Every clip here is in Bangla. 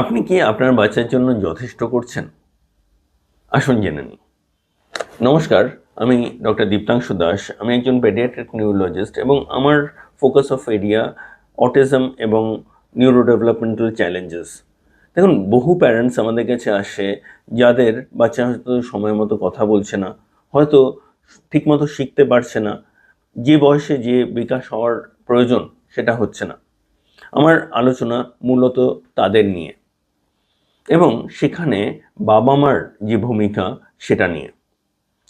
আপনি কি আপনার বাচ্চার জন্য যথেষ্ট করছেন? আসুন জেনে নিই। নমস্কার, আমি ডক্টর দীপ্তাংশু দাস। আমি একজন পেডিয়াট্রিক নিউরোলজিস্ট এবং আমার ফোকাস অফ এরিয়া অটিজম এবং নিউরো ডেভেলপমেন্টাল চ্যালেঞ্জেস। দেখুন, বহু প্যারেন্টস আমাদের কাছে আসে যাদের বাচ্চা হয়তো সময় মতো কথা বলছে না, হয়তো ঠিকমতো শিখতে পারছে না। যে বয়সে যে বিকাশ হওয়ার প্রয়োজন সেটা হচ্ছে না। আমার আলোচনা মূলত তাদের নিয়ে। এবং সেখানে বাবা মার যে ভূমিকা, সেটা নিয়ে।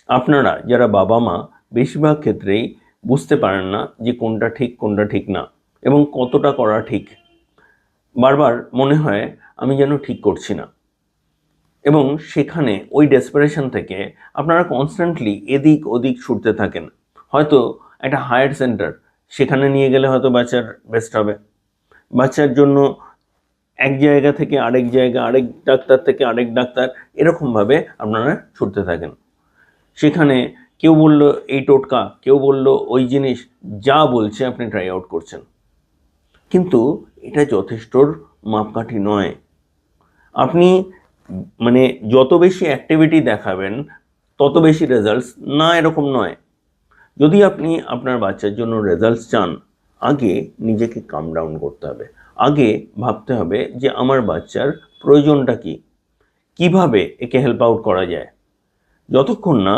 আপনারা যারা বাবা মা বেশিরভাগ ক্ষেত্রেই বুঝতে পারেন না যে কোনটা ঠিক কোনটা ঠিক না এবং কতটা করা ঠিক। বারবার মনে হয় আমি যেন ঠিক করছি না। এবং সেখানে ওই ডেসপারেশন থেকে আপনারা কনস্ট্যান্টলি এদিক ওদিক ছুটতে থাকেন। হয়তো একটা হায়ার সেন্টার সেখানে নিয়ে গেলে হয়তো বাচ্চার বেস্ট হবে। বাচ্চার জন্য এক জায়গা থেকে আরেক জায়গা, আরেক ডাক্তার থেকে আরেক ডাক্তার এরকমভাবে আপনারা ছুটতে থাকেন। সেখানে কেউ বলল, এই টোটকা। কেউ বলল, ওই জিনিস। যা বলছে আপনি ট্রাই আউট করছেন। কিন্তু এটা যথেষ্টর মাপকাঠি নয়। আপনি মানে যত বেশি অ্যাক্টিভিটি দেখাবেন, তত বেশি রেজাল্টস না এরকম নয়। যদি আপনি আপনার বাচ্চার জন্য রেজাল্টস চান আগে নিজেকে কাম ডাউন করতে হবে। আগে ভাবতে হবে যে আমার বাচ্চার প্রয়োজনটা কি? কীভাবে একে হেল্প আউট করা যায়? যতক্ষণ না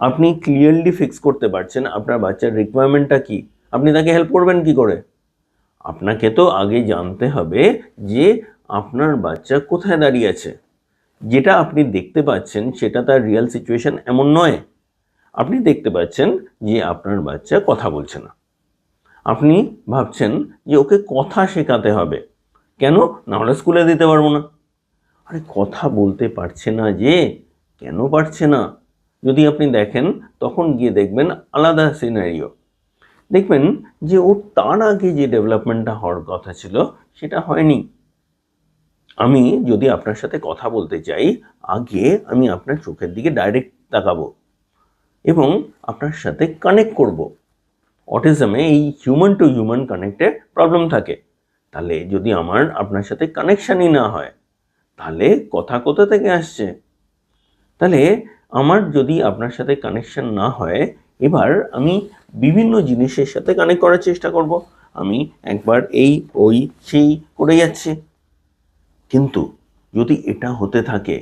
আপনি ক্লিয়ারলি ফিক্স করতে পারছেন আপনার বাচ্চার রিকোয়ারমেন্টটা কি, আপনি তাকে হেল্প করবেন কি করে? আপনাকে তো আগে জানতে হবে যে আপনার বাচ্চা কোথায় দাঁড়িয়ে আছে। যেটা আপনি দেখতে পাচ্ছেন সেটা তার রিয়েল সিচুয়েশন এমন নয়। আপনি দেখতে পাচ্ছেন যে আপনার বাচ্চা কথা বলছে না। আপনি ভাবছেন যে ওকে কথা শেখাতে হবে। কেন? নাহলে স্কুলে দিতে পারব না। আরে কথা বলতে পারছে না যে, কেন পারছে না? যদি আপনি দেখেন, তখন গিয়ে দেখবেন আলাদা সিনারিও দেখবেন যে ওর তার আগে যে ডেভেলপমেন্টটা হওয়ার কথা ছিল, সেটা হয়নি। আমি যদি আপনার সাথে কথা বলতে চাই, আগে আমি আপনার চোখের দিকে ডাইরেক্ট তাকাবো এবং আপনার সাথে কানেক্ট করব। অটিজমে এই হিউম্যান টু হিউম্যান কানেক্টে প্রবলেম থাকে। তাহলে যদি আমার আপনার সাথে কানেকশানই না হয়, তাহলে কথা কোথা থেকে আসছে? তাহলে আমার যদি আপনার সাথে কানেকশান না হয়, এবার আমি বিভিন্ন জিনিসের সাথে কানেক্ট করার চেষ্টা করব। আমি একবার এই, ওই, সেই করে যাচ্ছি। কিন্তু যদি এটা হতে থাকে,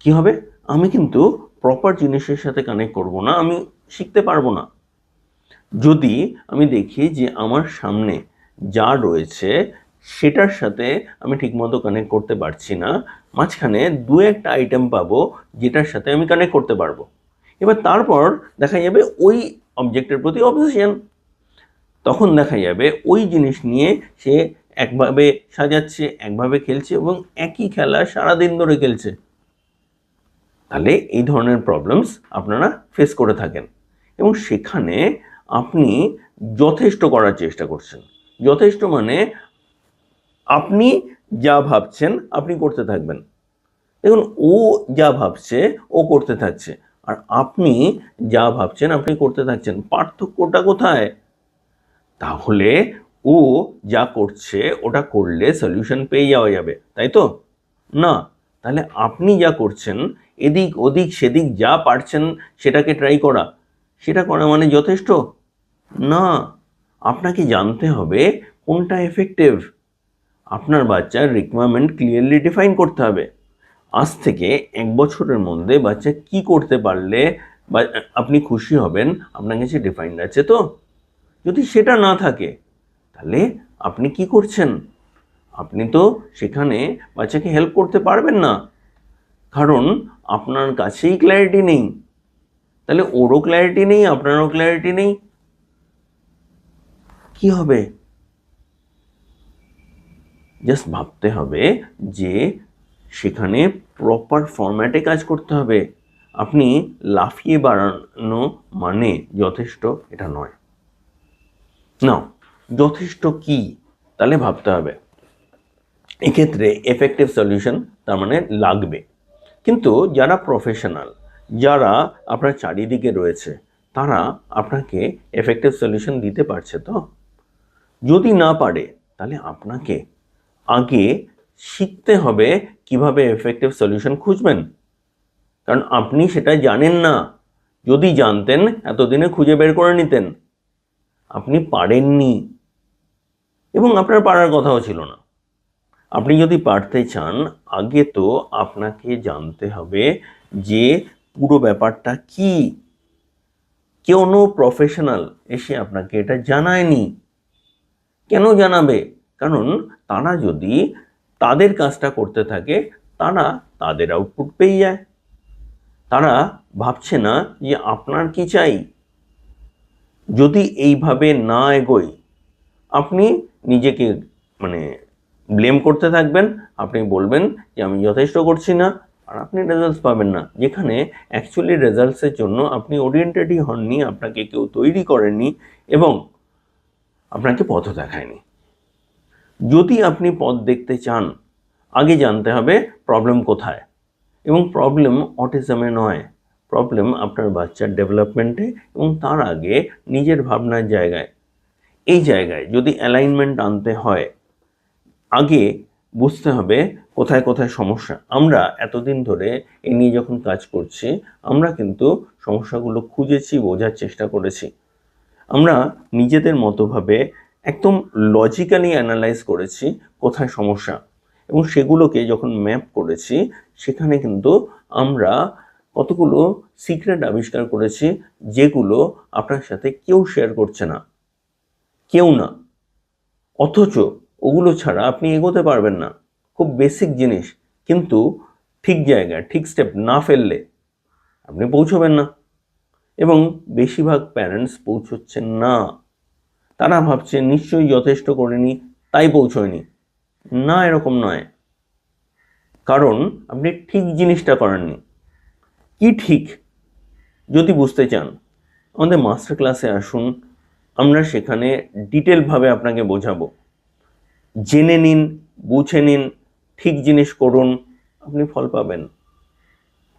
কি হবে? আমি কিন্তু প্রপার জিনিসের সাথে কানেক্ট করব না, আমি শিখতে পারব না। যদি আমি দেখি যে আমার সামনে যা রয়েছে, সেটার সাথে আমি ঠিকমতো কানেক্ট করতে পারছি না, মাঝখানে দু একটা আইটেম পাবো যেটার সাথে আমি কানেক্ট করতে পারব। এবার তারপর দেখা যাবে ওই অবজেক্টের প্রতি অবসেশন তখন দেখা যাবে ওই জিনিস নিয়ে সে একভাবে সাজাচ্ছে, একভাবে খেলছে এবং একই খেলা সারাদিন ধরে খেলছে। তাহলে এই ধরনের প্রবলেমস আপনারা ফেস করে থাকেন। এবং সেখানে আপনি যথেষ্ট করার চেষ্টা করছেন। যথেষ্ট মানে আপনি যা ভাবছেন আপনি করতে থাকবেন। দেখুন, ও যা ভাবছে ও করতে থাকছে। আর আপনি যা ভাবছেন আপনি করতে থাকছেন। পার্থক্যটা কোথায়? তাহলে ও যা করছে ওটা করলে সলিউশন পেয়ে যাওয়া যাবে, তাই তো? না, তাহলে আপনি যা করছেন, এদিক ওদিক সেদিক যা পারছেন সেটাকে ট্রাই করা। সেটা করা মানে যথেষ্ট? না, আপনাকে জানতে হবে কোনটা এফেক্টিভ আপনার বাচ্চার রিকোয়ারমেন্ট ক্লিয়ারলি ডিফাইন করতে হবে। আজ থেকে এক বছরের মধ্যে বাচ্চা কি করতে পারলে বা, আপনি খুশি হবেন, আপনার কাছে ডিফাইন্ড আছে তো? যদি সেটা না থাকে, তাহলে আপনি কি করছেন? আপনি তো সেখানে বাচ্চাকে হেল্প করতে পারবেন না। কারণ আপনার কাছেই ক্ল্যারিটি নেই। তাহলে ওরও ক্ল্যারিটি নেই, আপনারও ক্ল্যারিটি নেই। কি হবে? জাস্ট ভাবতে হবে যে সেখানে প্রপার ফরম্যাটে কাজ করতে হবে। আপনি লাফিয়ে বাড়ানো মানে যথেষ্ট এটা নয়। না যথেষ্ট কি? তাহলে ভাবতে হবে। এক্ষেত্রে এফেক্টিভ সলিউশন তার মানে লাগবে। কিন্তু যারা প্রফেশনাল যারা আপনার চারিদিকে রয়েছে, তারা আপনাকে এফেক্টিভ সলিউশন দিতে পারছে তো? যদি না পারে, তাহলে আপনাকে আগে শিখতে হবে কীভাবে এফেক্টিভ সলিউশন খুঁজবেন। কারণ আপনি সেটা জানেন না। যদি জানতেন, এতদিনে খুঁজে বের করে নিতেন। আপনি পারেননি। এবং আপনার পারার কথাও ছিল না। আপনি যদি পারতে চান, আগে তো আপনাকে জানতে হবে যে পুরো ব্যাপারটা কি। কোনো প্রফেশনাল এসে আপনাকে এটা জানায়নি। কেন জানাবে? কারণ তারা যদি তাদের কাজটা করতে থাকে, তারা তাদের আউটপুট পেয়ে যায়। তারা ভাবছে না যে আপনার কি চাই? যদি এইভাবে না এগোই আপনি নিজেকে মানে ব্লেম করতে থাকবেন। আপনি বলবেন যে আমি যথেষ্ট করছি না, আর আপনি রেজাল্টস পাবেন না। যেখানে অ্যাকচুয়ালি রেজাল্টসের জন্য আপনি ওরিয়েন্টেডই হননি, আপনাকে কেউ তৈরি করেননি এবং আপনাকে পথ দেখায়নি। যদি আপনি পথ দেখতে চান, আগে জানতে হবে প্রবলেম কোথায়। এবং প্রবলেম অটিজমে নয়। প্রবলেম আপনার বাচ্চার ডেভেলপমেন্টে এবং তার আগে নিজের ভাবনার জায়গায়। এই জায়গায় যদি অ্যালাইনমেন্ট আনতে হয়, আগে বুঝতে হবে কোথায় কোথায় সমস্যা। আমরা এতদিন ধরে এ নিয়ে যখন কাজ করছি, আমরা কিন্তু সমস্যাগুলো খুঁজেছি, বোঝার চেষ্টা করেছি। আমরা নিজেদের মতোভাবে একদম লজিক্যালি অ্যানালাইজ করেছি কোথায় সমস্যা। এবং সেগুলোকে যখন ম্যাপ করেছি, সেখানে কিন্তু আমরা কতগুলো সিক্রেট আবিষ্কার করেছি, যেগুলো আপনার সাথে কেউ শেয়ার করছে না। কেউ না। অথচ ওগুলো ছাড়া আপনি এগোতে পারবেন না। খুব বেসিক জিনিস। কিন্তু ঠিক জায়গায়, ঠিক স্টেপ না ফেললে আপনি পৌঁছবেন না। এবং বেশিরভাগ প্যারেন্টস পৌঁছচ্ছেন না। তারা ভাবছে, নিশ্চয়ই যথেষ্ট করেনি, তাই পৌঁছয়নি। না, এরকম নয়। কারণ আপনি ঠিক জিনিসটা করেননি। কি ঠিক? যদি বুঝতে চান, আমাদের মাস্টার ক্লাসে আসুন, আমরা সেখানে ডিটেলভাবে আপনাকে বোঝাবো। জেনে নিন, বুঝে নিন, ঠিক জিনিস করুন, আপনি ফল পাবেন।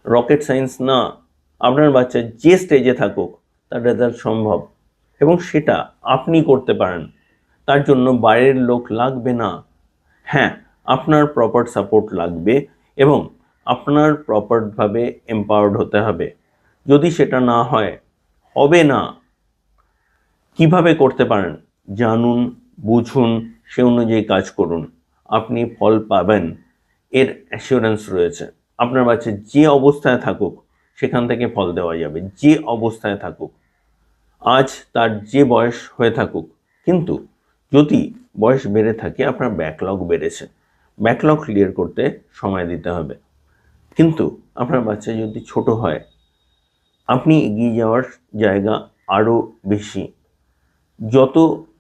রকেট সায়েন্স না। আপনার বাচ্চা যে স্টেজে থাকুক, তার রেজাল্ট সম্ভব। এবং সেটা আপনি করতে পারেন। তার জন্য বাইরের লোক লাগবে না। হ্যাঁ আপনার প্রপার সাপোর্ট লাগবে এবং আপনার প্রপারভাবে এম্পাওয়ার্ড হতে হবে। যদি সেটা না হয়, হবে না। কীভাবে করতে পারেন? জানুন, বুঝুন, সে অনুযায়ী কাজ করুন। আপনি ফল পাবেন। এর অ্যাসিওরেন্স রয়েছে। আপনার বাচ্চা যে অবস্থায় থাকুক সেখান থেকে ফল দেওয়া যাবে। যে অবস্থায় থাকুক, আজ তার যে বয়স হয়ে থাকুক, কিন্তু যদি বয়স বেড়ে থাকে, আপনার ব্যাকলগ বেড়েছে। ব্যাকলগ ক্লিয়ার করতে সময় দিতে হবে। কিন্তু আপনার বাচ্চা যদি ছোট হয়, আপনি এগিয়ে যাওয়ার জায়গা আরও বেশি। যত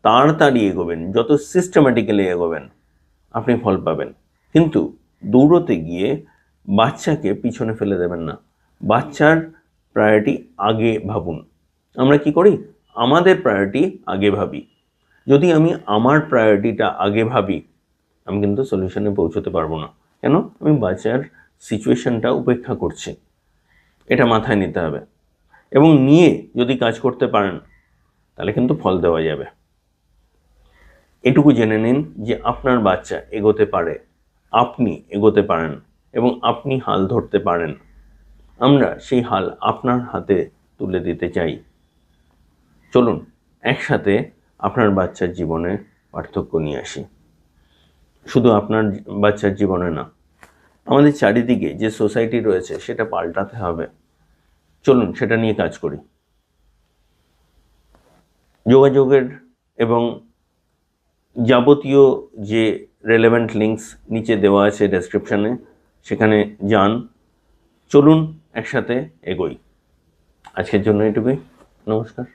তাড়াতাড়ি এগোবেন, যত সিস্টেম্যাটিক্যালি এগোবেন, আপনি ফল পাবেন। কিন্তু দৌড়তে গিয়ে বাচ্চাকে পিছনে ফেলে দেবেন না। বাচ্চার প্রায়োরিটি আগে ভাবুন। আমরা কি করি? আমাদের প্রায়োরিটি আগে ভাবি। যদি আমি আমার প্রায়োরিটিটা আগে ভাবি, আমি কিন্তু সলিউশনে পৌঁছতে পারব না। কেন? আমি বাচ্চার সিচুয়েশনটা উপেক্ষা করছি। এটা মাথায় নিতে হবে। এবং নিয়ে যদি কাজ করতে পারেন, তাহলে কিন্তু ফল দেওয়া যাবে। এটুকু জেনে নিন যে আপনার বাচ্চা এগোতে পারে, আপনি এগোতে পারেন এবং আপনি হাল ধরতে পারেন। আমরা সেই হাল আপনার হাতে তুলে দিতে চাই। চলুন, একসাথে আপনার বাচ্চার জীবনে পার্থক্য নিয়ে আসি। শুধু আপনার বাচ্চার জীবনে না, আমাদের চারিদিকে যে সোসাইটি রয়েছে সেটা পাল্টাতে হবে। চলুন, সেটা নিয়ে কাজ করি। যোগাযোগের এবং যাবতীয় যে রেলেভেন্ট লিঙ্কস নিচে দেওয়া আছে ডেসক্রিপশানে সেখানে যান। চলুন একসাথে এগোই। আজকের জন্য এটুকুই। নমস্কার।